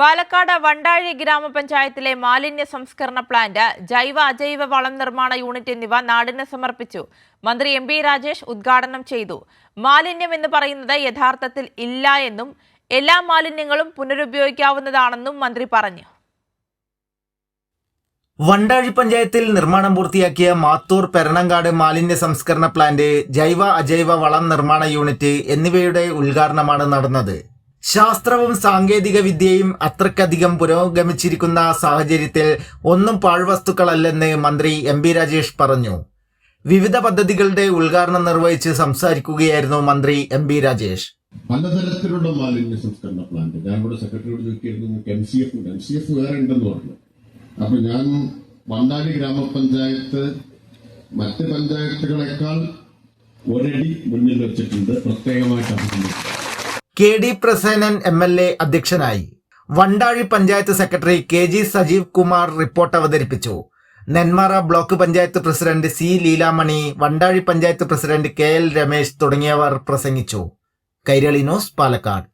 പാലക്കാട് വണ്ടാഴി ഗ്രാമപഞ്ചായത്തിലെ മാലിന്യ സംസ്കരണ പ്ലാന്റ് ജൈവ അജൈവ വളം നിർമ്മാണ യൂണിറ്റ് എന്നിവ നാടിന് സമർപ്പിച്ചു. മന്ത്രി എം രാജേഷ് ഉദ്ഘാടനം ചെയ്തു. മാലിന്യം എന്ന് പറയുന്നത് യഥാർത്ഥത്തിൽ ഇല്ല എന്നും എല്ലാ മാലിന്യങ്ങളും പുനരുപയോഗിക്കാവുന്നതാണെന്നും മന്ത്രി പറഞ്ഞു. വണ്ടാഴി പഞ്ചായത്തിൽ നിർമ്മാണം പൂർത്തിയാക്കിയ മാത്തൂർ പെരണങ്കാട് മാലിന്യ സംസ്കരണ പ്ലാന്റ് ജൈവ അജൈവ വളം നിർമ്മാണ യൂണിറ്റ് എന്നിവയുടെ ഉദ്ഘാടനമാണ് നടന്നത്. ശാസ്ത്രവും സാങ്കേതിക വിദ്യയും അത്രക്കധികം പുരോഗമിച്ചിരിക്കുന്ന സാഹചര്യത്തിൽ ഒന്നും പാഴ്വസ്തുക്കളല്ലെന്ന് മന്ത്രി എം ബി രാജേഷ് പറഞ്ഞു. വിവിധ പദ്ധതികളുടെ ഉദ്ഘാടനം നിർവഹിച്ച് സംസാരിക്കുകയായിരുന്നു മന്ത്രി എം ബി രാജേഷ്. പലതരത്തിലുള്ള മാലിന്യ സംസ്കരണ പ്ലാന്റ്. ഞാൻ ഇവിടെ സെക്രട്ടറിയോട് ചോദിക്കായിരുന്നു M C F M C F വേറെ ഉണ്ടെന്ന് പറഞ്ഞു. അപ്പൊ ഞാൻ വണ്ടാലി ഗ്രാമപഞ്ചായത്ത് മറ്റ് പഞ്ചായത്തുകളെക്കാൾ ഒരടി മുന്നിൽ വെച്ചിട്ടുണ്ട്. പ്രത്യേകമായിട്ട് അഭിനന്ദിക്കുന്നു K D Prasenan M L A അധ്യക്ഷനായി. Vandazhi panchayat secretary K G Sajeev Kumar report അവതരിപ്പിച്ചു. Nenmara block panchayat president C Leelamani Vandazhi panchayat president K L Ramesh തുടങ്ങിയവർ പ്രസംഗിച്ചു. കൈരളി ന്യൂസ് പാലക്കാട്.